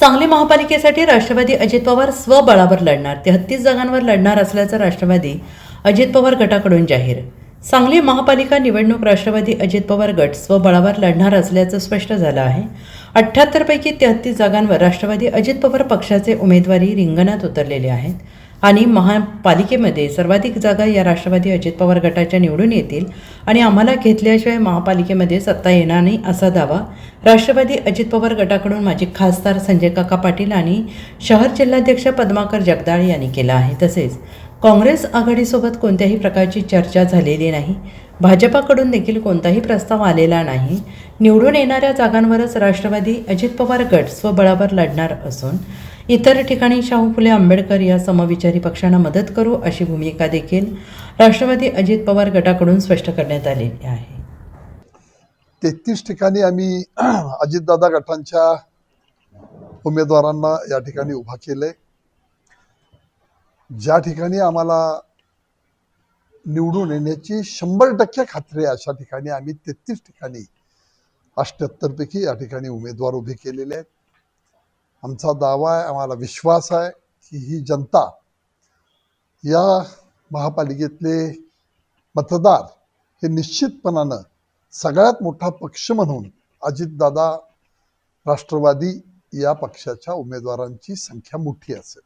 सांगली महापालिकेसाठी राष्ट्रवादी अजित पवार स्वबळावर लढणार. तेहत्तीस जागांवर लढणार असल्याचं राष्ट्रवादी अजित पवार गटाकडून जाहीर. सांगली महापालिका निवडणूक राष्ट्रवादी अजित पवार गट स्वबळावर लढणार असल्याचं स्पष्ट झालं आहे. अठ्ठ्याहत्तरपैकी तेहत्तीस जागांवर राष्ट्रवादी अजित पवार पक्षाचे उमेदवारी रिंगणात उतरलेले आहेत. आणि महापालिकेमध्ये सर्वाधिक जागा या राष्ट्रवादी अजित पवार गटाच्या निवडून येतील आणि आम्हाला घेतल्याशिवाय महापालिकेमध्ये सत्ता येणार नाही असा दावा राष्ट्रवादी अजित पवार गटाकडून माजी खासदार संजय काका पाटील आणि शहर जिल्हाध्यक्ष पद्माकर जगदाळ यांनी केला आहे. तसेच काँग्रेस आघाडीसोबत कोणत्याही प्रकारची चर्चा झालेली नाही. भाजपाकडून देखील कोणताही प्रस्ताव आलेला नाही. निवडून येणाऱ्या जागांवरच राष्ट्रवादी अजित पवार गट स्वबळावर लढणार असून इतर ठिकाणी शाहू फुले आंबेडकर या समविचारी पक्षांना मदत करू अशी भूमिका देखील राष्ट्रवादी अजित पवार गटाकडून स्पष्ट करण्यात आलेली आहे. तेहतीस ठिकाणी आम्ही अजितदादा गटांच्या उमेदवारांना या ठिकाणी उभा केले. ज्या ठिकाणी आम्हाला निवडून येण्याची शंभर टक्के खात्री आहे अशा ठिकाणी आम्ही तेहतीस ठिकाणी अष्ट्याहत्तर पैकी या ठिकाणी उमेदवार उभे केलेले आहेत. आमचा दावा आहे आम्हाला विश्वास आहे की ही जनता या महापालिकेतले मतदार हे निश्चितपणानं सगळ्यात मोठा पक्ष म्हणून अजितदादा राष्ट्रवादी या पक्षाच्या उमेदवारांची संख्या मोठी असेल.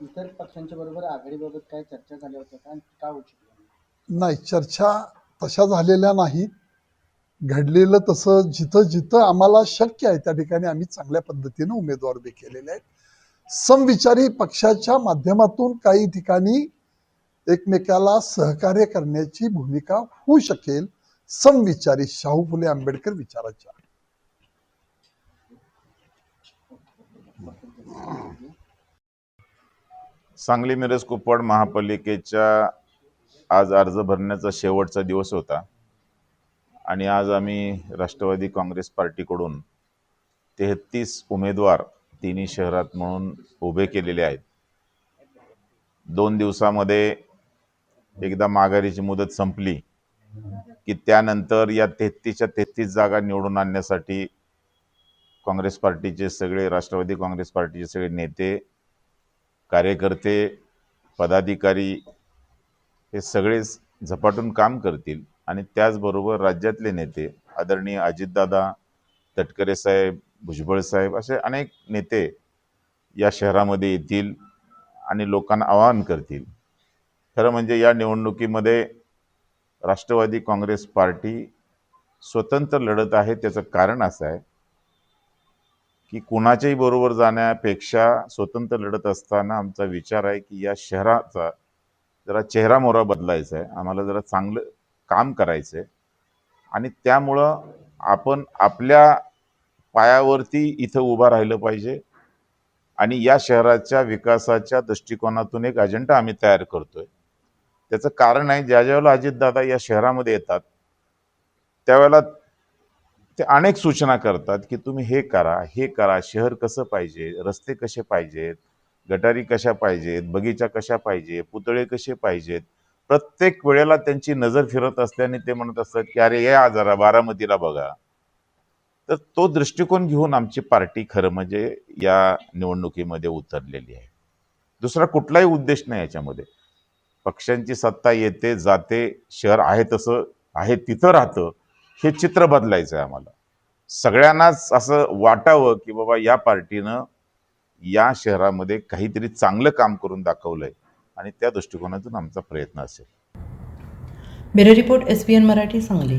इतर पक्षांच्या बरोबर आघाडीबाबत काय चर्चा झाल्या होत्या का नाही चर्चा तशा झालेल्या नाहीत. घडलेलं तसं जिथं जिथं आम्हाला शक्य आहे त्या ठिकाणी आम्ही चांगल्या पद्धतीनं उमेदवार उभे केलेले आहेत. समविचारी पक्षाच्या माध्यमातून काही ठिकाणी एकमेकाला सहकार्य करण्याची भूमिका होऊ शकेल समविचारी शाहू फुले आंबेडकर विचाराच्या. सांगली मिरज कुपवाड महापालिकेच्या आज अर्ज भरण्याचा शेवटचा दिवस होता. आणि आज आम्ही राष्ट्रवादी काँग्रेस पार्टीकडून तेहतीस उमेदवार तिन्ही शहरात म्हणून उभे केलेले आहेत. दोन दिवसामध्ये एकदा माघारीची मुदत संपली की त्यानंतर या तेहतीसच्या तेहतीस जागा निवडून आणण्यासाठी काँग्रेस पार्टीचे सगळे राष्ट्रवादी काँग्रेस पार्टीचे सगळे नेते कार्यकर्ते पदाधिकारी हे सगळेच झपाटून काम करतील. आणि त्याचबरोबर राज्यातले नेते आदरणीय अजितदादा तटकरे साहेब भुजबळ साहेब असे अनेक नेते या शहरामध्ये येतील आणि लोकांना आवाहन करतील. खरं म्हणजे या निवडणुकीमध्ये राष्ट्रवादी काँग्रेस पार्टी स्वतंत्र लढत आहे त्याचं कारण असं आहे की कुणाच्याही बरोबर जाण्यापेक्षा स्वतंत्र लढत असताना आमचा विचार आहे की या शहराचा जरा चेहरा मोहरा बदलायचा आहे. आम्हाला जरा चांगलं काम करायचं आहे आणि त्यामुळं आपण आपल्या पायावरती इथं उभं राहिलं पाहिजे आणि या शहराच्या विकासाच्या दृष्टिकोनातून एक अजेंडा आम्ही तयार करतोय. त्याचं कारण आहे ज्या ज्यावेळेला अजितदादा या शहरामध्ये येतात त्यावेळेला ते अनेक सूचना करतात की तुम्ही हे करा हे करा शहर कसं पाहिजे रस्ते कसे पाहिजेत गटारी कशा पाहिजेत बगीचा कशा पाहिजे पुतळे कसे पाहिजेत प्रत्येक वेळेला त्यांची नजर फिरत असल्याने ते म्हणत असतात की अरे या जरा बारामतीला बघा. तर तो दृष्टिकोन घेऊन आमची पार्टी खरं म्हणजे या निवडणुकीमध्ये उतरलेली आहे. दुसरा कुठलाही उद्देश नाही याच्यामध्ये. पक्षांची सत्ता येते जाते शहर आहे तसं आहे तिथं राहतं हे चित्र बदलायचं आहे आम्हाला. सगळ्यांनाच असं वाटावं की बाबा या पार्टीनं या शहरामध्ये काहीतरी चांगलं काम करून दाखवलंय. आणि त्या दृष्टिकोनातून आमचा प्रयत्न असेल. Bureau report S P N Marathi Sangli.